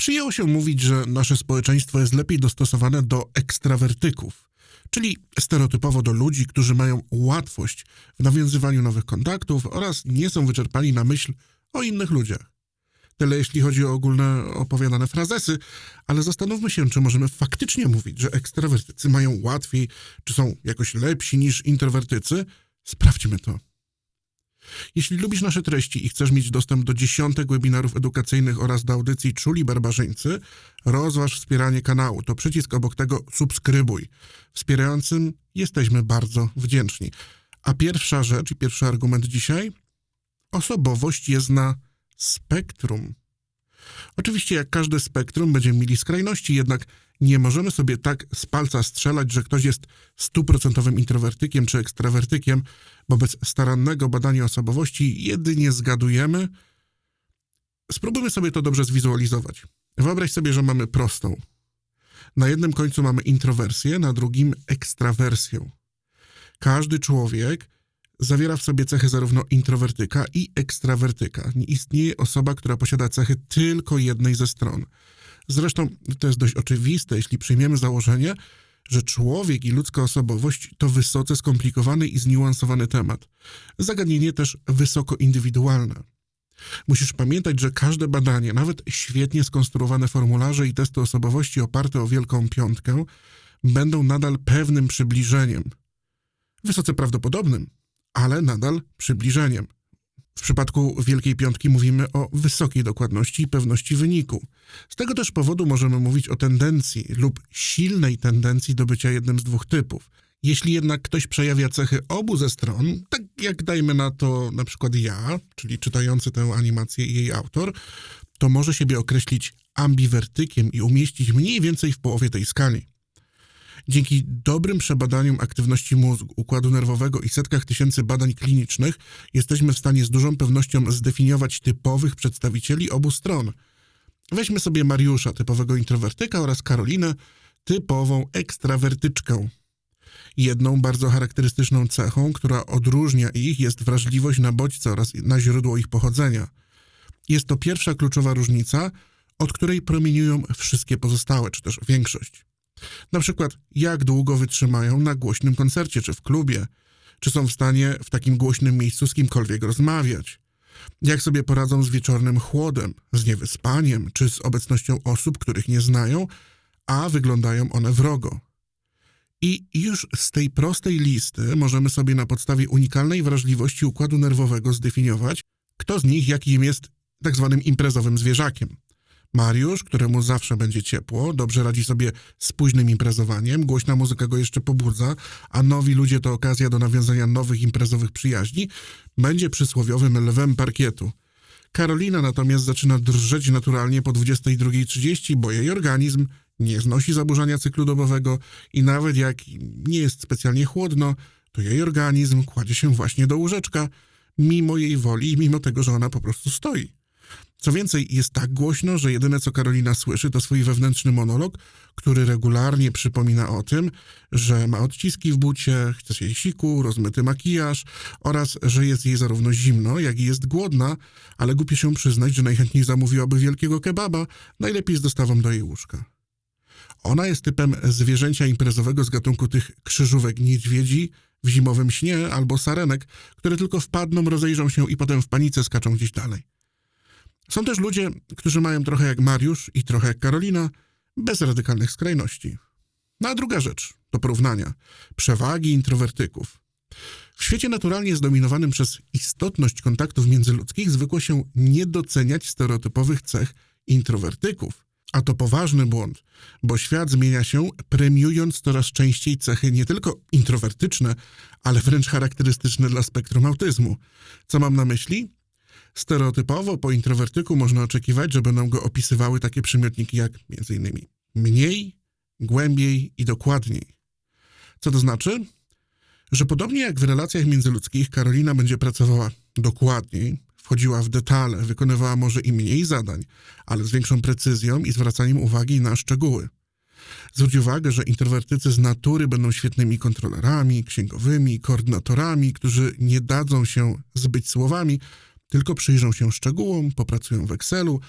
Przyjęło się mówić, że nasze społeczeństwo jest lepiej dostosowane do ekstrawertyków, czyli stereotypowo do ludzi, którzy mają łatwość w nawiązywaniu nowych kontaktów oraz nie są wyczerpani na myśl o innych ludziach. Tyle jeśli chodzi o ogólne opowiadane frazesy, ale zastanówmy się, czy możemy faktycznie mówić, że ekstrawertycy mają łatwiej, czy są jakoś lepsi niż introwertycy. Sprawdźmy to. Jeśli lubisz nasze treści i chcesz mieć dostęp do dziesiątek webinarów edukacyjnych oraz do audycji Czuli Barbarzyńcy, rozważ wspieranie kanału. To przycisk obok tego subskrybuj. Wspierającym jesteśmy bardzo wdzięczni. A pierwsza rzecz i pierwszy argument dzisiaj? Osobowość jest na spektrum. Oczywiście, jak każde spektrum, będziemy mieli skrajności, jednak nie możemy sobie tak z palca strzelać, że ktoś jest stuprocentowym introwertykiem czy ekstrawertykiem, bez starannego badania osobowości jedynie zgadujemy. Spróbujmy sobie to dobrze zwizualizować. Wyobraź sobie, że mamy prostą. Na jednym końcu mamy introwersję, na drugim ekstrawersję. Każdy człowiek zawiera w sobie cechy zarówno introwertyka i ekstrawertyka. Nie istnieje osoba, która posiada cechy tylko jednej ze stron. Zresztą to jest dość oczywiste, jeśli przyjmiemy założenie, że człowiek i ludzka osobowość to wysoce skomplikowany i zniuansowany temat. Zagadnienie też wysoko indywidualne. Musisz pamiętać, że każde badanie, nawet świetnie skonstruowane formularze i testy osobowości oparte o wielką piątkę, będą nadal pewnym przybliżeniem. Wysoce prawdopodobnym, ale nadal przybliżeniem. W przypadku Wielkiej Piątki mówimy o wysokiej dokładności i pewności wyniku. Z tego też powodu możemy mówić o tendencji lub silnej tendencji do bycia jednym z dwóch typów. Jeśli jednak ktoś przejawia cechy obu ze stron, tak jak dajmy na to na przykład ja, czyli czytający tę animację i jej autor, to może siebie określić ambiwertykiem i umieścić mniej więcej w połowie tej skali. Dzięki dobrym przebadaniom aktywności mózgu, układu nerwowego i setkach tysięcy badań klinicznych jesteśmy w stanie z dużą pewnością zdefiniować typowych przedstawicieli obu stron. Weźmy sobie Mariusza, typowego introwertyka, oraz Karolinę, typową ekstrawertyczkę. Jedną bardzo charakterystyczną cechą, która odróżnia ich, jest wrażliwość na bodźce oraz na źródło ich pochodzenia. Jest to pierwsza kluczowa różnica, od której promieniują wszystkie pozostałe, czy też większość. Na przykład, jak długo wytrzymają na głośnym koncercie czy w klubie, czy są w stanie w takim głośnym miejscu z kimkolwiek rozmawiać, jak sobie poradzą z wieczornym chłodem, z niewyspaniem, czy z obecnością osób, których nie znają, a wyglądają one wrogo. I już z tej prostej listy możemy sobie na podstawie unikalnej wrażliwości układu nerwowego zdefiniować, kto z nich jakim jest tak zwanym imprezowym zwierzakiem. Mariusz, któremu zawsze będzie ciepło, dobrze radzi sobie z późnym imprezowaniem, głośna muzyka go jeszcze pobudza, a nowi ludzie to okazja do nawiązania nowych imprezowych przyjaźni, będzie przysłowiowym lwem parkietu. Karolina natomiast zaczyna drżeć naturalnie po 22.30, bo jej organizm nie znosi zaburzenia cyklu dobowego i nawet jak nie jest specjalnie chłodno, to jej organizm kładzie się właśnie do łóżeczka, mimo jej woli i mimo tego, że ona po prostu stoi. Co więcej, jest tak głośno, że jedyne co Karolina słyszy to swój wewnętrzny monolog, który regularnie przypomina o tym, że ma odciski w bucie, chce się jej siku, rozmyty makijaż oraz, że jest jej zarówno zimno, jak i jest głodna, ale głupie się przyznać, że najchętniej zamówiłaby wielkiego kebaba, najlepiej z dostawą do jej łóżka. Ona jest typem zwierzęcia imprezowego z gatunku tych krzyżówek niedźwiedzi w zimowym śnie albo sarenek, które tylko wpadną, rozejrzą się i potem w panice skaczą gdzieś dalej. Są też ludzie, którzy mają trochę jak Mariusz i trochę jak Karolina, bez radykalnych skrajności. No a druga rzecz to porównania. Przewagi introwertyków. W świecie naturalnie zdominowanym przez istotność kontaktów międzyludzkich zwykło się nie doceniać stereotypowych cech introwertyków. A to poważny błąd, bo świat zmienia się, premiując coraz częściej cechy nie tylko introwertyczne, ale wręcz charakterystyczne dla spektrum autyzmu. Co mam na myśli? Stereotypowo po introwertyku można oczekiwać, że będą go opisywały takie przymiotniki jak m.in. mniej, głębiej i dokładniej. Co to znaczy? Że podobnie jak w relacjach międzyludzkich, Karolina będzie pracowała dokładniej, wchodziła w detale, wykonywała może i mniej zadań, ale z większą precyzją i zwracaniem uwagi na szczegóły. Zwróć uwagę, że introwertycy z natury będą świetnymi kontrolerami, księgowymi, koordynatorami, którzy nie dadzą się zbyć słowami, tylko przyjrzą się szczegółom, popracują w Excelu,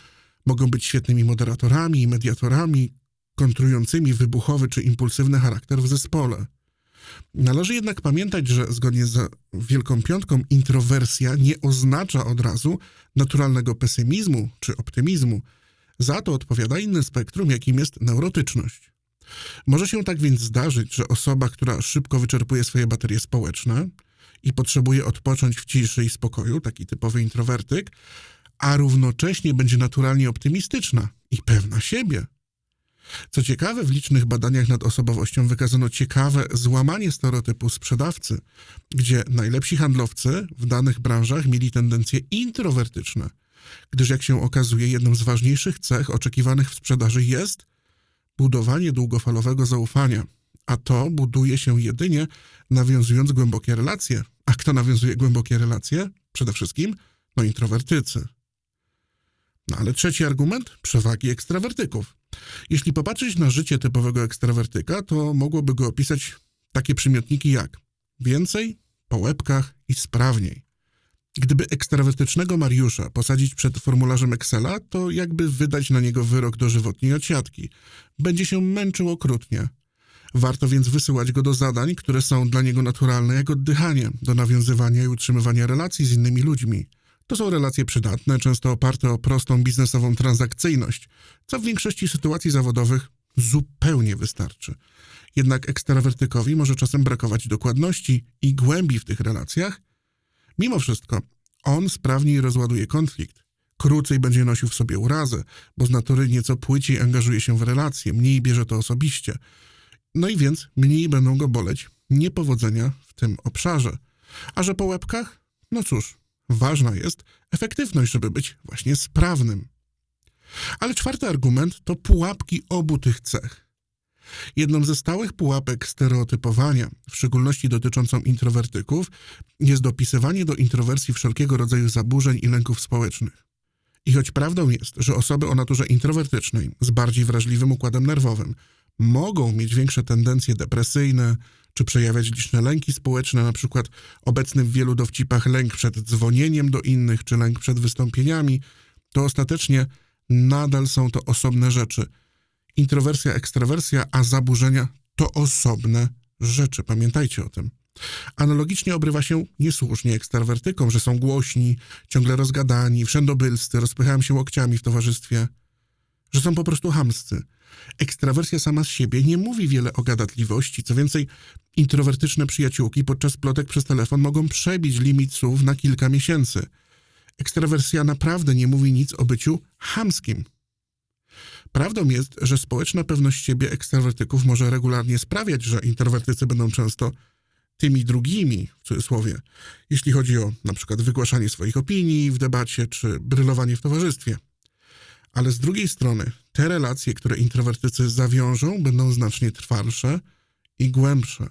Mogą być świetnymi moderatorami i mediatorami, kontrującymi wybuchowy czy impulsywny charakter w zespole. Należy jednak pamiętać, że zgodnie z Wielką Piątką introwersja nie oznacza od razu naturalnego pesymizmu czy optymizmu. Za to odpowiada inne spektrum, jakim jest neurotyczność. Może się tak więc zdarzyć, że osoba, która szybko wyczerpuje swoje baterie społeczne i potrzebuje odpocząć w ciszy i spokoju, taki typowy introwertyk, a równocześnie będzie naturalnie optymistyczna i pewna siebie. Co ciekawe, w licznych badaniach nad osobowością wykazano ciekawe złamanie stereotypu sprzedawcy, gdzie najlepsi handlowcy w danych branżach mieli tendencje introwertyczne, gdyż jak się okazuje, jedną z ważniejszych cech oczekiwanych w sprzedaży jest budowanie długofalowego zaufania, a to buduje się jedynie nawiązując głębokie relacje. A kto nawiązuje głębokie relacje? Przede wszystkim, no introwertycy. No ale trzeci argument przewagi ekstrawertyków. Jeśli popatrzeć na życie typowego ekstrawertyka, to mogłoby go opisać takie przymiotniki jak więcej, po łebkach i sprawniej. Gdyby ekstrawertycznego Mariusza posadzić przed formularzem Excela, to jakby wydać na niego wyrok dożywotniej odsiadki. Będzie się męczył okrutnie. Warto więc wysyłać go do zadań, które są dla niego naturalne jak oddychanie, do nawiązywania i utrzymywania relacji z innymi ludźmi. To są relacje przydatne, często oparte o prostą biznesową transakcyjność, co w większości sytuacji zawodowych zupełnie wystarczy. Jednak ekstrawertykowi może czasem brakować dokładności i głębi w tych relacjach. Mimo wszystko, on sprawniej rozładuje konflikt. Krócej będzie nosił w sobie urazę, bo z natury nieco płyciej angażuje się w relacje, mniej bierze to osobiście. No i więc mniej będą go boleć niepowodzenia w tym obszarze. A że po łebkach? No cóż, ważna jest efektywność, żeby być właśnie sprawnym. Ale czwarty argument to pułapki obu tych cech. Jedną ze stałych pułapek stereotypowania, w szczególności dotyczącą introwertyków, jest dopisywanie do introwersji wszelkiego rodzaju zaburzeń i lęków społecznych. I choć prawdą jest, że osoby o naturze introwertycznej, z bardziej wrażliwym układem nerwowym, mogą mieć większe tendencje depresyjne, czy przejawiać liczne lęki społeczne, na przykład obecny w wielu dowcipach lęk przed dzwonieniem do innych, czy lęk przed wystąpieniami, to ostatecznie nadal są to osobne rzeczy. Introwersja, ekstrawersja, a zaburzenia to osobne rzeczy. Pamiętajcie o tym. Analogicznie obrywa się niesłusznie ekstrawertykom, że są głośni, ciągle rozgadani, wszędobylscy, rozpychają się łokciami w towarzystwie, że są po prostu hamscy. Ekstrawersja sama z siebie nie mówi wiele o gadatliwości. Co więcej, introwertyczne przyjaciółki podczas plotek przez telefon mogą przebić limit słów na kilka miesięcy. Ekstrawersja naprawdę nie mówi nic o byciu hamskim. Prawdą jest, że społeczna pewność siebie ekstrawertyków może regularnie sprawiać, że introwertycy będą często tymi drugimi, w cudzysłowie, jeśli chodzi o na przykład wygłaszanie swoich opinii w debacie czy brylowanie w towarzystwie. Ale z drugiej strony, te relacje, które introwertycy zawiążą, będą znacznie trwalsze i głębsze.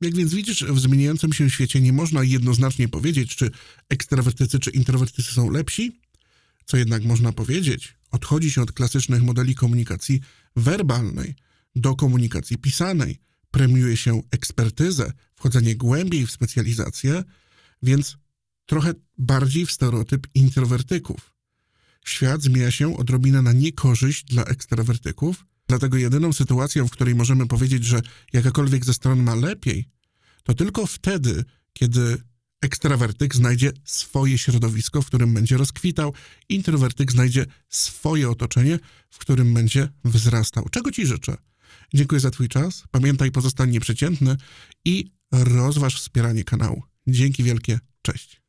Jak więc widzisz, w zmieniającym się świecie nie można jednoznacznie powiedzieć, czy ekstrawertycy czy introwertycy są lepsi. Co jednak można powiedzieć, odchodzi się od klasycznych modeli komunikacji werbalnej do komunikacji pisanej. Premiuje się ekspertyzę, wchodzenie głębiej w specjalizację, więc trochę bardziej w stereotyp introwertyków. Świat zmienia się odrobinę na niekorzyść dla ekstrawertyków, dlatego jedyną sytuacją, w której możemy powiedzieć, że jakakolwiek ze stron ma lepiej, to tylko wtedy, kiedy ekstrawertyk znajdzie swoje środowisko, w którym będzie rozkwitał, introwertyk znajdzie swoje otoczenie, w którym będzie wzrastał. Czego Ci życzę? Dziękuję za Twój czas. Pamiętaj, pozostań nieprzeciętny i rozważ wspieranie kanału. Dzięki wielkie. Cześć.